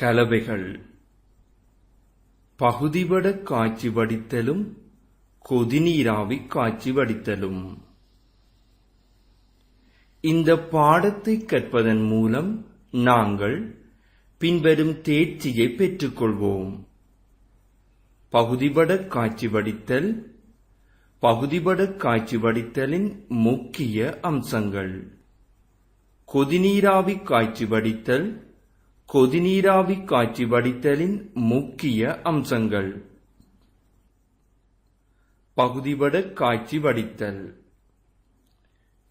கலவைகள். பகுதிபட காட்சி வடித்தலும் கொதிநீராவி காட்சி வடித்தலும். இந்த பாடத்தை கற்பதன் மூலம் நாங்கள் பின்வரும் தேர்ச்சியை பெற்றுக்கொள்வோம். பகுதிபட காட்சி வடித்தல் பகுதிபட காட்சி வடித்தலின் முக்கிய அம்சங்கள். கொதிநீராவி காட்சி வடித்தல் கொதிநீராவி காட்சி வடித்தலின் முக்கிய அம்சங்கள். பகுதிபட காட்சி வடித்தல்.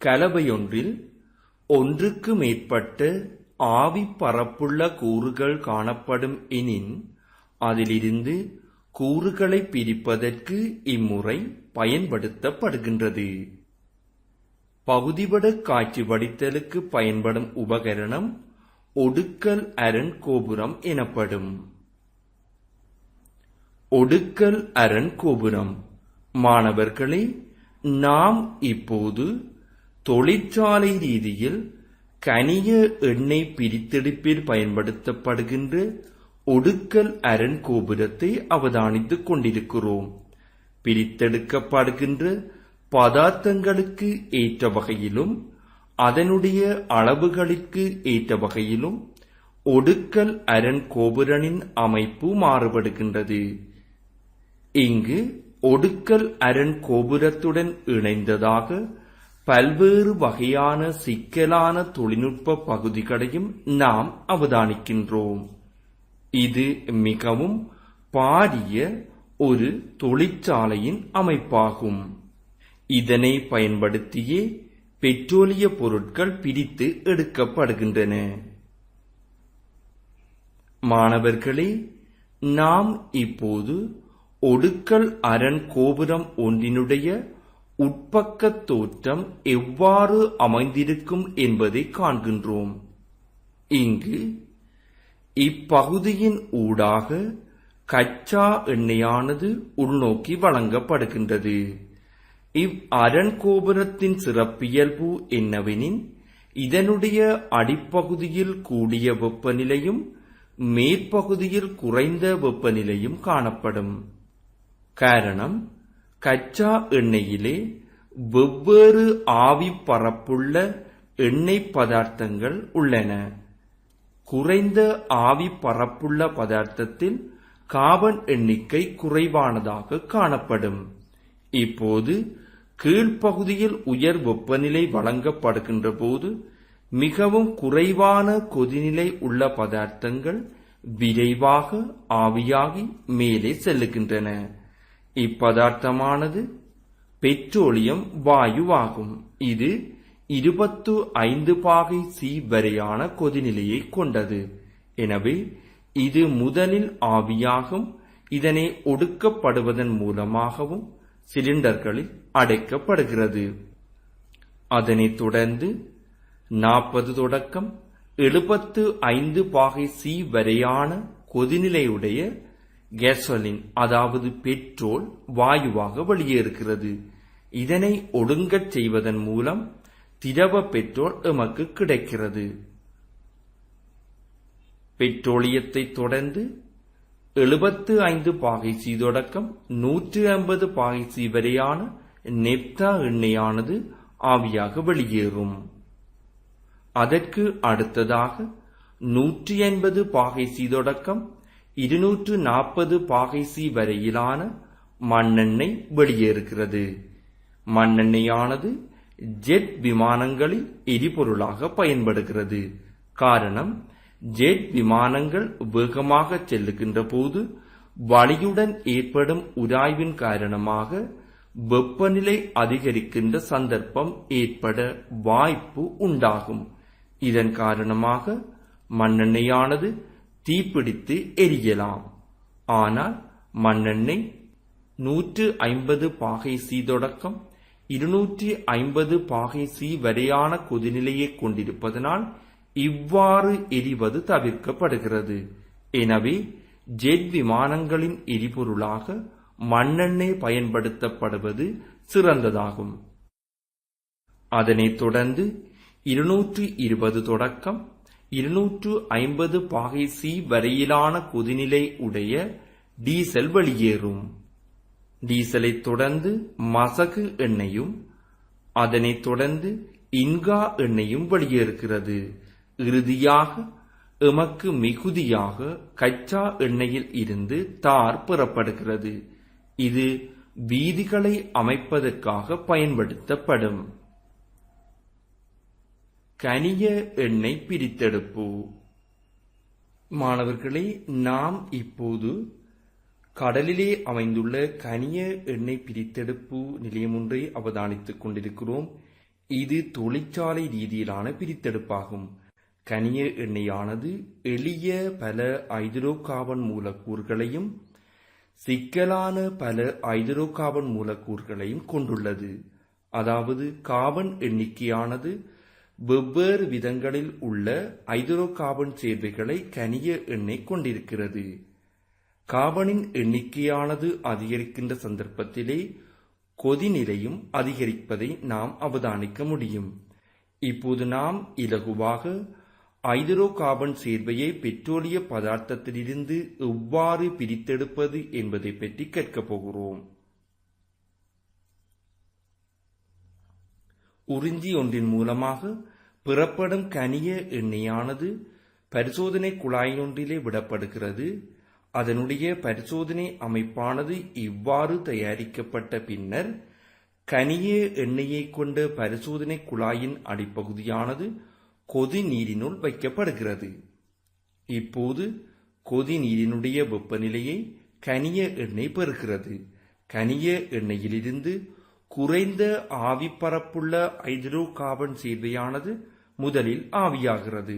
கலவையொன்றில் ஒன்றுக்கு மேற்பட்ட ஆவி பரப்புள்ள கூறுகள் காணப்படும் எனின் அதிலிருந்து கூறுகளை பிரிப்பதற்கு இம்முறை பயன்படுத்தப்படுகின்றது. பகுதிபட காட்சி வடித்தலுக்கு பயன்படும் உபகரணம் ஒடுக்கல் அரண் கோபுரம் எனப்படும். ஒடுக்கல் அரண் கோபுரம். மாணவர்களே நாம் இப்போது தொழிற்சாலை ரீதியில் கனிய எண்ணெய் பிரித்தெடுப்பில் பயன்படுத்தப்படுகின்ற ஒடுக்கல் அரண் கோபுரத்தை அவதானித்துக் கொண்டிருக்கிறோம். பிரித்தெடுக்கப்படுகின்ற பதார்த்தங்களுக்கு ஏற்ற வகையிலும் அதனுடைய அளவுகளுக்கு ஏற்ற வகையிலும் ஒடுக்கல் அரண் கோபுரனின் அமைப்பு மாறுபடுகின்றது. இங்கு ஒடுக்கல் அரண் கோபுரத்துடன் இணைந்ததாக பல்வேறு வகையான சிக்கலான தொழில்நுட்ப பகுதிகளையும் நாம் அவதானிக்கின்றோம். இது மிகவும் பாரிய ஒரு தொழிற்சாலையின் அமைப்பாகும். இதனை பயன்படுத்தியே பெட்ரோலிய பொருட்கள் பிரித்து எடுக்கப்படுகின்றன. மாணவர்களே நாம் இப்போது ஒடுக்கல் அரண் கோபுரம் ஒன்றினுடைய உட்பக்க தோற்றம் எவ்வாறு அமைந்திருக்கும் என்பதை காண்கின்றோம். இங்கு இப்பகுதியின் ஊடாக கச்சா எண்ணெயானது உள்நோக்கி வழங்கப்படுகின்றது. இவ் அரண் கோபுரத்தின் சிறப்பியல்பு என்னவெனின் இதனுடைய அடிப்பகுதியில் கூடிய வெப்பநிலையும் மேற்பகுதியில் குறைந்த வெப்பநிலையும் காணப்படும். காரணம் கச்சா எண்ணெயிலே வெவ்வேறு ஆவி பரப்புள்ள எண்ணெய் பதார்த்தங்கள் உள்ளன. குறைந்த ஆவி பரப்புள்ள பதார்த்தத்தில் கார்பன் எண்ணிக்கை குறைவானதாக காணப்படும். இப்போது கீழ்ப்பகுதியில் உயர் வெப்பநிலை வழங்கப்படுகின்ற போது மிகவும் குறைவான கொதிநிலை உள்ள பதார்த்தங்கள் விரைவாக ஆவியாகி மேலே செல்லுகின்றன. இப்பதார்த்தமானது பெட்ரோலியம் வாயுவாகும். இது இருபத்து ஐந்து பாகை சி வரையான கொதிநிலையை கொண்டது. எனவே இது முதலில் ஆவியாகும் இதனை ஒடுக்கப்படுவதன் மூலமாகவும் சிலிண்டர்களில் அடைக்கப்படுகிறது. அதனைத் தொடர்ந்து நாற்பது தொடக்கம் எழுபத்து ஐந்து பாகை சி வரையான கொதிநிலையுடைய கேசோலின் அதாவது பெட்ரோல் வாயுவாக வெளியேறுகிறது. இதனை ஒடுங்கச் செய்வதன் மூலம் திரவ பெட்ரோல் எமக்கு கிடைக்கிறது. பெட்ரோலியத்தை தொடர்ந்து எழுபத்து ஐந்து பாகை சி தொடக்கம் நூற்று ஐம்பது பாகை சி வரையான நெப்தா எண்ணெயானது ஆவியாக வெளியேறும். அதற்கு அடுத்ததாக நூற்றி ஐம்பது பாகை சி தொடக்கம் இருநூற்று நாற்பது பாகை சி வரையிலான மண்ணெண்ணெய் வெளியேறுகிறது. மண்ணெண்ணெயானது ஜெட் விமானங்களில் எரிபொருளாக பயன்படுகிறது. காரணம் ஜெட் விமானங்கள் வேகமாக செல்லுகின்ற போது வழியுடன் ஏற்படும் உராய்வின் காரணமாக வெப்பநிலை அதிகரிக்கின்ற சந்தர்ப்பம் ஏற்பட வாய்ப்பு உண்டாகும். இதன் காரணமாக மண்ணெண்ணெயானது தீப்பிடித்து எரியலாம். ஆனால் மண்ணெண்ணெய் நூற்று ஐம்பது பாகை சி தொடக்கம் இருநூற்றி ஐம்பது பாகை சி வரையான கொதிநிலையை கொண்டிருப்பதனால் இவ்வாறு எரிவது தவிர்க்கப்படுகிறது. எனவே ஜெட் விமானங்களின் எரிபொருளாக மண்ணெண்ணெய் பயன்படுத்தப்படுவது சிறந்ததாகும். அதனைத் தொடர்ந்து இருநூற்றி இருபது தொடக்கம் இருநூற்று ஐம்பது பாகை சி வரையிலான கொதிநிலை உடைய டீசல் வெளியேறும். டீசலைத் தொடர்ந்து மசகு எண்ணெயும் அதனைத் தொடர்ந்து இன்கா எண்ணெயும் வெளியேறுகிறது. இறுதியாக எமக்கு மிகுதியாக கச்சா எண்ணெயில் இருந்து தார் பெறப்படுகிறது. இது வீதிகளை அமைப்பதற்காக பயன்படுத்தப்படும். கனிய எண்ணெய் பிரித்தெடுப்பு. மாணவர்களே நாம் இப்போது கடலிலே அமைந்துள்ள கனிய எண்ணெய் பிரித்தெடுப்பு நிலையம் ஒன்றை அவதானித்துக் கொண்டிருக்கிறோம். இது தொழிற்சாலை ரீதியிலான பிரித்தெடுப்பாகும். கனிய எண்ணெயானது எளிய பல ஐதரோ கார்பன் மூலக்கூறுகளையும் சிக்கலான பல ஐதரோ கார்பன் மூலக்கூறுகளையும் கொண்டுள்ளது. அதாவது கார்பன் எண்ணிக்கையானது வெவ்வேறு விதங்களில் உள்ள ஐதரோ கார்பன் சேர்வைகளை கனிய எண்ணெய் கொண்டிருக்கிறது. கார்பனின் எண்ணிக்கையானது அதிகரிக்கின்ற சந்தர்ப்பத்திலே கொதிநிலையும் அதிகரிப்பதை நாம் அவதானிக்க முடியும். இப்போது நாம் இலகுவாக ஐதரோ கார்பன் சேர்வையை பெட்ரோலிய பதார்த்தத்திலிருந்து எவ்வாறு பிரித்தெடுப்பது என்பதை பற்றி கேட்கப் போகிறோம். உறிஞ்சி ஒன்றின் மூலமாக பெறப்படும் கனிய எண்ணெயானது பரிசோதனை குழாயினொன்றிலே விடப்படுகிறது. அதனுடைய பரிசோதனை அமைப்பானது இவ்வாறு தயாரிக்கப்பட்ட பின்னர் கனிய எண்ணெயை கொண்ட பரிசோதனை குழாயின் அடிப்பகுதியானது கொதி நீரினுள் வைக்கப்படுகிறது. இப்போது கொதி நீரினுடைய வெப்பநிலையை கனிய எண்ணெய் பெறுகிறது. கனிய எண்ணெயிலிருந்து குறைந்த ஆவி பரப்புள்ள ஹைட்ரோ கார்பன் சேர்வையானது முதலில் ஆவியாகிறது.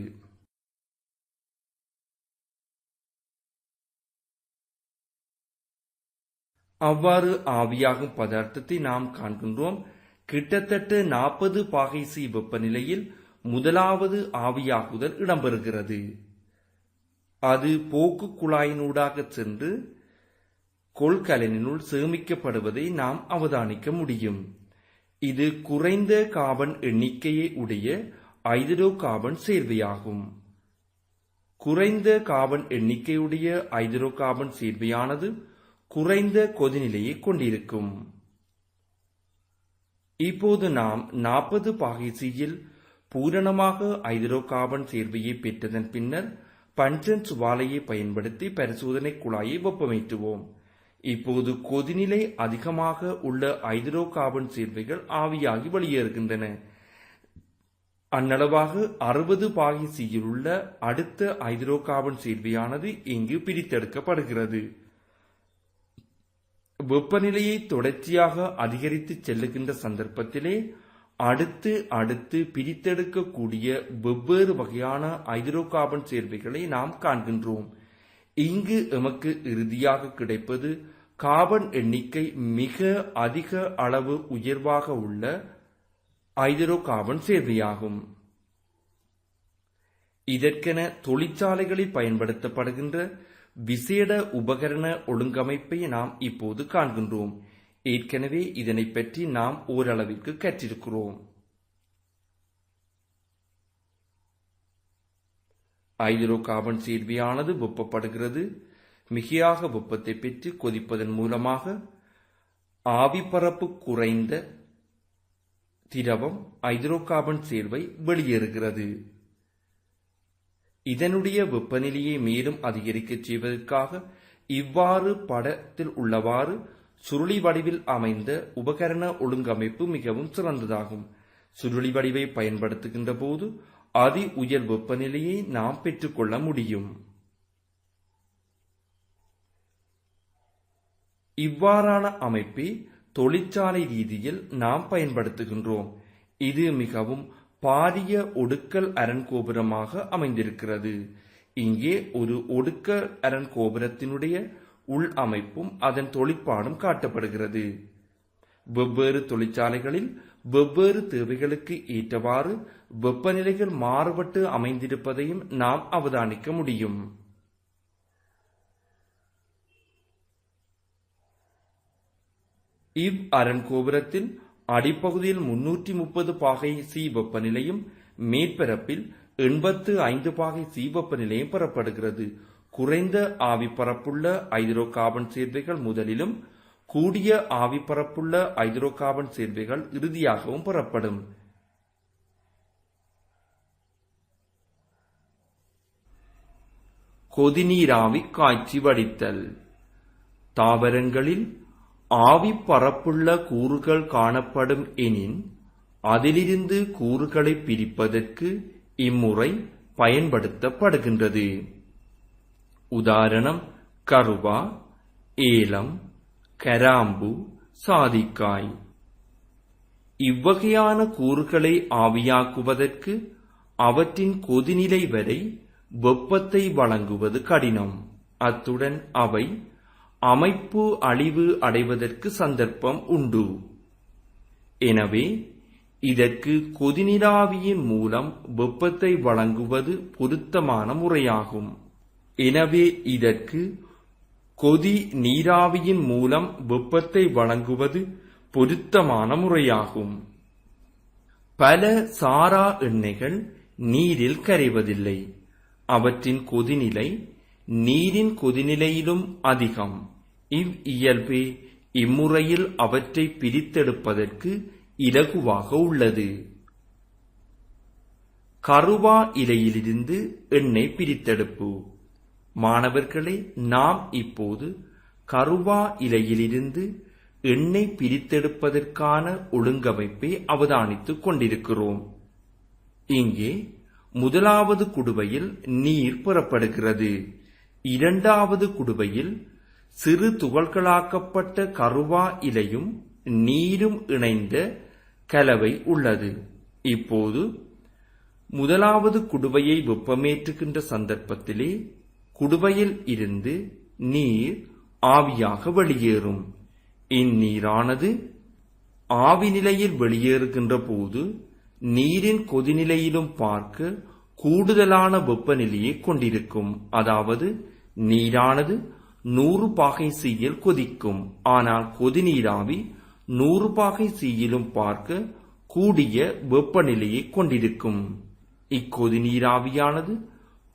அவ்வாறு ஆவியாகும் பதார்த்தத்தை நாம் காண்கின்றோம். கிட்டத்தட்ட நாற்பது பாகைசி வெப்பநிலையில் முதலாவது ஆவியாகுதல் இடம்பெறுகிறது. அது போக்கு குழாயினூடாக சென்று கொள்கலனினுள் சேமிக்கப்படுவதை நாம் அவதானிக்க முடியும். இது குறைந்த கார்பன் எண்ணிக்கையை உடைய ஐதரோ கார்பன் சேர்வையாகும். குறைந்த கார்பன் எண்ணிக்கையுடைய ஐதரோ கார்பன் சேர்வையானது குறைந்த கொதிநிலையை கொண்டிருக்கும். இப்போது நாம் நாற்பது பாகிசியில் பூரணமாக ஐதரோ கார்பன் சேர்வையை பெற்றதன் பின்னர் பஞ்சன் சுவாலையை பயன்படுத்தி பரிசோதனை குழாயை வெப்பமேற்றுவோம். இப்போது கொதிநிலை அதிகமாக உள்ள ஐதரோ கார்பன் சேர்வைகள் ஆவியாகி வெளியேறுகின்றன. அந்நளவாக அறுபது பாகிசியில் உள்ள அடுத்த ஐதரோ கார்பன் சேர்வையானது இங்கு பிரித்தெடுக்கப்படுகிறது. வெப்பநிலையை தொடர்ச்சியாக அதிகரித்து செல்லுகின்ற சந்தர்ப்பத்திலே அடுத்து அடுத்து பிரித்தெடுக்கக்கூடிய வெவ்வேறு வகையான ஹைட்ரோ கார்பன் சேர்வைகளை நாம் காண்கின்றோம். இங்கு எமக்கு இறுதியாக கிடைப்பது கார்பன் எண்ணிக்கை மிக அதிக அளவு உயர்வாக உள்ள ஹைட்ரோ கார்பன் சேர்வையாகும். இதற்கென தொழிற்சாலைகளில் பயன்படுத்தப்படுகின்ற விசேட உபகரண ஒழுங்கமைப்பை நாம் இப்போது காண்கின்றோம். ஏற்கனவே இதனை பற்றி நாம் ஓரளவிற்கு கற்றிருக்கிறோம். ஐதரோ கார்பன் சேர்வையானது வெப்பப்படுகிறது. மிகையாக வெப்பத்தை பெற்று கொதிப்பதன் மூலமாக ஆவிப்பரப்பு குறைந்த திரவம் ஐதரோ கார்பன் சேர்வை வெளியேறுகிறது. இதனுடைய வெப்பநிலையை மேலும் அதிகரிக்கச் செய்வதற்காக இவ்வாறு படத்தில் உள்ளவாறு சுருளி வடிவில் அமைந்த உபகரண ஒழுங்கமைப்பு மிகவும் சிறந்ததாகும். சுருளி வடிவை பயன்படுத்துகின்ற போது அதி உயர் வெப்பநிலையை நாம் பெற்றுக்கொள்ள முடியும். இவ்வாறான அமைப்பை தொழிற்சாலை ரீதியில் நாம் பயன்படுத்துகின்றோம். இது மிகவும் பாரிய ஒடுக்கல் அரண் கோபுரமாக அமைந்திருக்கிறது. இங்கே ஒரு ஒடுக்கல் அரண் கோபுரத்தினுடைய உள் அமைப்பும் அதன் தொழிற்பாடும் காட்டப்படுகிறது. வெவ்வேறு தொழிற்சாலைகளில் வெவ்வேறு தேவைகளுக்கு ஏற்றவாறு வெப்பநிலைகள் மாறுபட்டு அமைந்திருப்பதையும் நாம் அவதானிக்க முடியும். இவ் அரண் கோபுரத்தில் அடிப்பகுதியில் முன்னூற்றி முப்பது பாகை சி வெப்பநிலையும் மேற்பரப்பில் எண்பத்து ஐந்து பாகை சி வெப்பநிலையும் பெறப்படுகிறது. குறைந்த ஆவி பரப்புள்ள ஐதரோ கார்பன் சேர்வைகள் முதலிலும் கூடிய ஆவி பரப்புள்ள ஐதரோ கார்பன் சேர்வைகள் இறுதியாகவும் பெறப்படும். கொதிநீராவி காய்ச்சி வடித்தல். தாவரங்களில் ஆவி பரப்புள்ள கூறுகள் காணப்படும் எனின் அதிலிருந்து கூறுகளை பிரிப்பதற்கு இம்முறை பயன்படுத்தப்படுகின்றது. உதாரணம் கருவா ஏலம் கராம்பு சாதிக்காய். இவ்வகையான கூறுகளை ஆவியாக்குவதற்கு அவற்றின் கொதிநிலை வரை வெப்பத்தை வழங்குவது கடினம். அத்துடன் அவை அமைப்பு அழிவு அடைவதற்கு சந்தர்ப்பம் உண்டு. எனவே இதற்கு கொதிநிலாவியின் மூலம் வெப்பத்தை வழங்குவது பொருத்தமான முறையாகும். எனவே இதற்கு கொதி நீராவியின் மூலம் வெப்பத்தை வழங்குவது பொருத்தமான முறையாகும். பல சாரா எண்ணெய்கள் நீரில் கரைவதில்லை. அவற்றின் கொதிநிலை நீரின் கொதிநிலையிலும் அதிகம். இவ் இயல்பே இம்முறையில் அவற்றை பிரித்தெடுப்பதற்கு இலகுவாக உள்ளது. கருவா இலையிலிருந்து எண்ணெய் பிரித்தெடுப்பு. மாணவர்களே நாம் இப்போது கருவா இலையிலிருந்து எண்ணெய் பிரித்தெடுப்பதற்கான ஒழுங்கமைப்பை அவதானித்துக் கொண்டிருக்கிறோம். இங்கே முதலாவது குடுவையில் நீர் புறப்படுகிறது. இரண்டாவது குடுவையில் சிறு துகள்களாக்கப்பட்ட கருவா இலையும் நீரும் இணைந்த கலவை உள்ளது. இப்போது முதலாவது குடுவையை வெப்பமேற்றுகின்ற சந்தர்ப்பத்திலே குடுவையில் இருந்து நீர் ஆவியாக வெளியேறும். இந்நீரானது ஆவி நிலையில் வெளியேறுகின்ற போது நீரின் கொதிநிலையிலும் பார்க்க கூடுதலான வெப்பநிலையை கொண்டிருக்கும். அதாவது நீரானது நூறு பாகை சீயில் கொதிக்கும். ஆனால் கொதிநீராவி நூறு பாகை சீயிலும் பார்க்க கூடிய வெப்பநிலையை கொண்டிருக்கும். இக்கொதிநீராவியானது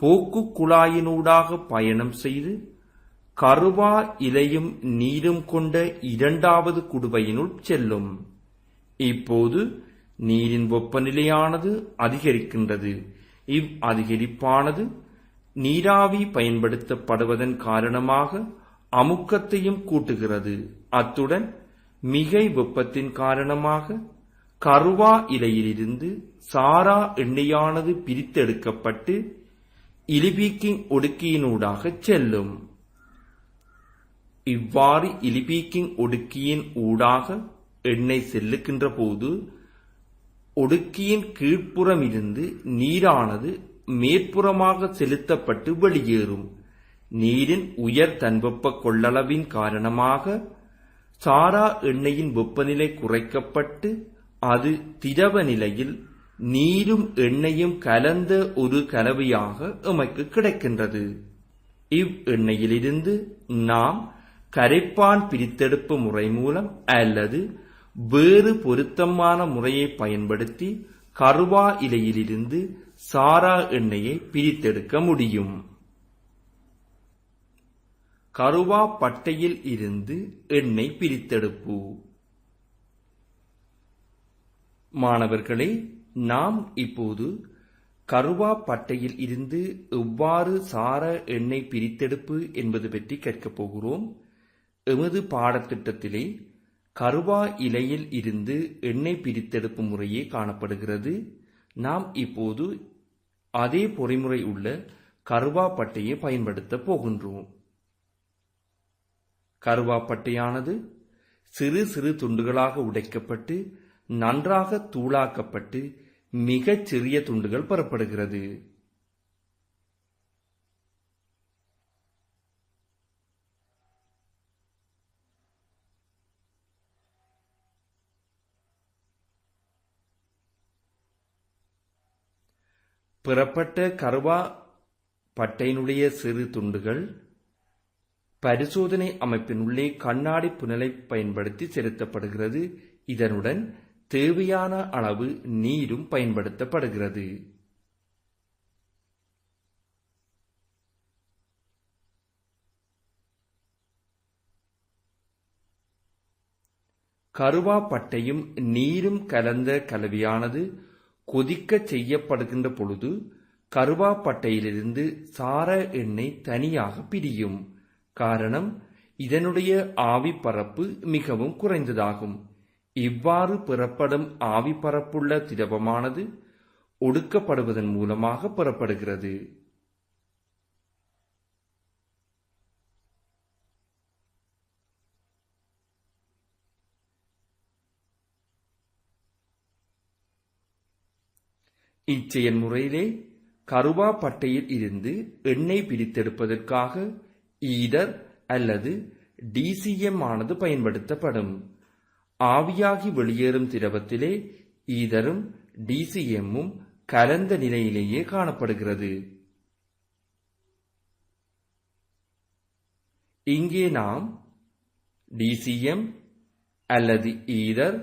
போக்கு குழாயினூடாக பயணம் செய்து கருவா இலையும் நீரும் கொண்ட இரண்டாவது குடுவையினுள் செல்லும். இப்போது நீரின் வெப்பநிலையானது அதிகரிக்கின்றது. இவ் அதிகரிப்பானது நீராவி பயன்படுத்தப்படுவதன் காரணமாக அமுக்கத்தையும் கூட்டுகிறது. அத்துடன் மிகை வெப்பத்தின் காரணமாக கருவா இலையிலிருந்து சாரா எண்ணெயானது பிரித்தெடுக்கப்பட்டு இலிபீக்கிங் ஒடுக்கியினூடாக செல்லும். இவ்வாறு இலிபீக்கிங் ஒடுக்கியின் ஊடாக எண்ணெய் செல்லுகின்ற போது ஒடுக்கியின் கீழ்ப்புறம் இருந்து நீரானது மேற்புறமாக செலுத்தப்பட்டு வெளியேறும். நீரின் உயர் தன்வெப்ப கொள்ளளவின் காரணமாக சாரா எண்ணெயின் வெப்பநிலை குறைக்கப்பட்டு அது திரவ நிலையில் நீரும் எண்ணெயும் கலந்த ஒரு கலவையாக எமக்கு கிடைக்கின்றது. இவ் எண்ணெயிலிருந்து நாம் கரைப்பான் பிரித்தெடுப்பு முறை மூலம் அல்லது வேறு பொருத்தமான முறையை பயன்படுத்தி கருவா இலையிலிருந்து சாரா எண்ணெயை பிரித்தெடுக்க முடியும். கருவா பட்டையில் இருந்து எண்ணெய் பிரித்தெடுப்பு மாணவர்களே நாம் இப்போது கருவா பட்டையில் இருந்து எவ்வாறு சார எண்ணெய் பிரித்தெடுப்பு என்பது பற்றி கற்கப் போகிறோம். எமது பாடத்திட்டத்திலே கருவா இலையில் இருந்து எண்ணெய் பிரித்தெடுப்பு முறையே காணப்படுகிறது. நாம் இப்போது அதே பொறிமுறை உள்ள கருவா பட்டையை பயன்படுத்தப் போகின்றோம். கருவா பட்டையானது சிறு சிறு துண்டுகளாக உடைக்கப்பட்டு நன்றாக தூளாக்கப்பட்டு மிகச் சிறிய துண்டுகள் பெறப்படுகிறது. பெறப்பட்ட கருவா பட்டையினுடைய சிறு துண்டுகள் பரிசோதனை அமைப்பினுள்ளே கண்ணாடி புனலை பயன்படுத்தி செலுத்தப்படுகிறது. இதனுடன் தேவையான அளவு நீரும் பயன்படுத்தப்படுகிறது. கருவாப்பட்டையும் நீரும் கலந்த கலவியானது கொதிக்கச் செய்யப்படுகின்ற பொழுது கருவாப்பட்டையிலிருந்து சார எண்ணெய் தனியாக பிரியும். காரணம் இதனுடைய ஆவி பரப்பு மிகவும் குறைந்ததாகும். இவ்வாறு பெறப்படும் ஆவி பரப்புள்ள திரவமானது ஒடுக்கப்படுவதன் மூலமாக பெறப்படுகிறது. இச்செயல்முறையிலே கருவாப்பட்டையில் இருந்து எண்ணெய் பிரித்தெடுப்பதற்காக ஈதர் அல்லது டிசிஎம் ஆனது பயன்படுத்தப்படும். ஆவியாகி வெளியேறும் திரவத்திலே ஈதரும் டிசிஎம்மும் கலந்த நிலையிலேயே காணப்படுகிறது. இங்கே நாம் டிசிஎம் அல்லது ஈதர்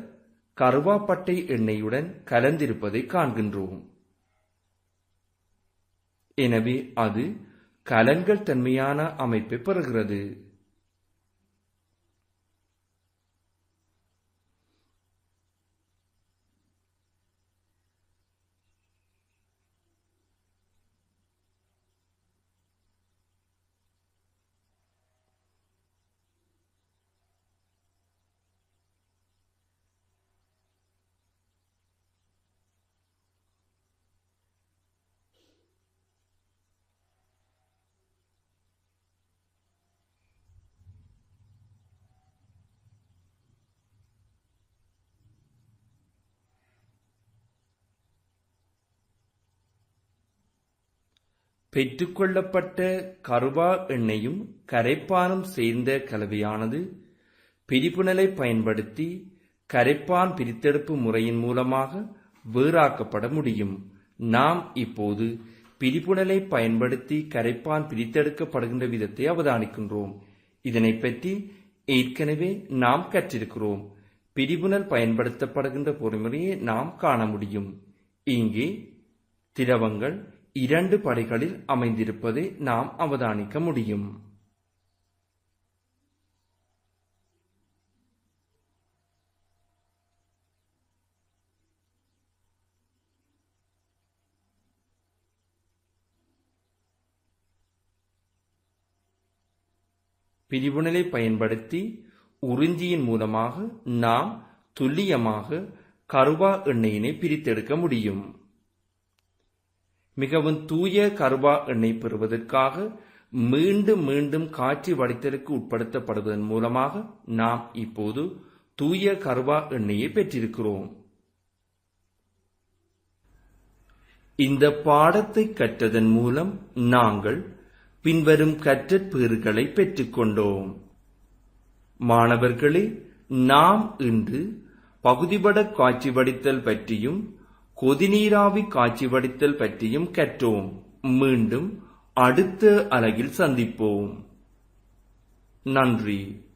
கருவாப்பட்டை எண்ணெயுடன் கலந்திருப்பதை காண்கின்றோம். எனவே அது கலங்கள் தன்மையான அமைப்பை பெறுகிறது. பெற்றுக்கொள்ளப்பட்ட கருவா எண்ணெயும் கரைப்பானும் சேர்ந்த கலவையானது பிரிப்புணலை பயன்படுத்தி கரைப்பான் பிரித்தெடுப்பு முறையின் மூலமாக வேறாக்கப்பட முடியும். நாம் இப்போது பிரிப்புணலை பயன்படுத்தி கரைப்பான் பிரித்தெடுக்கப்படுகின்ற விதத்தை அவதானிக்கின்றோம். இதனை பற்றி ஏற்கனவே நாம் கற்றிருக்கிறோம். பிரிபுணல் பயன்படுத்தப்படுகின்ற பொறிமுறையை நாம் காண முடியும். இங்கே திரவங்கள் இரண்டு படைகளில் அமைந்திருப்பதை நாம் அவதானிக்க முடியும். பிரிவுணலை பயன்படுத்தி உறிஞ்சியின் மூலமாக நாம் துல்லியமாக கருவா எண்ணெயினை பிரித்தெடுக்க முடியும். மிகவும் தூய கருவா எண்ணெய் பெறுவதற்காக மீண்டும் மீண்டும் காட்சி வடித்தலுக்கு உட்படுத்தப்படுவதன் மூலமாக நாம் இப்போது தூய கருவா எண்ணெயை பெற்றிருக்கிறோம். இந்த பாடத்தை கற்றதன் மூலம் நாங்கள் பின்வரும் கற்றற்பேறுகளை பெற்றுக்கொண்டோம். மாணவர்களே நாம் இன்று பகுதிபட காட்சி வடித்தல் பற்றியும் கொதிநீராவி காட்சி வடித்தல் பற்றியும் கற்றோம். மீண்டும் அடுத்த அலகில் சந்திப்போம். நன்றி.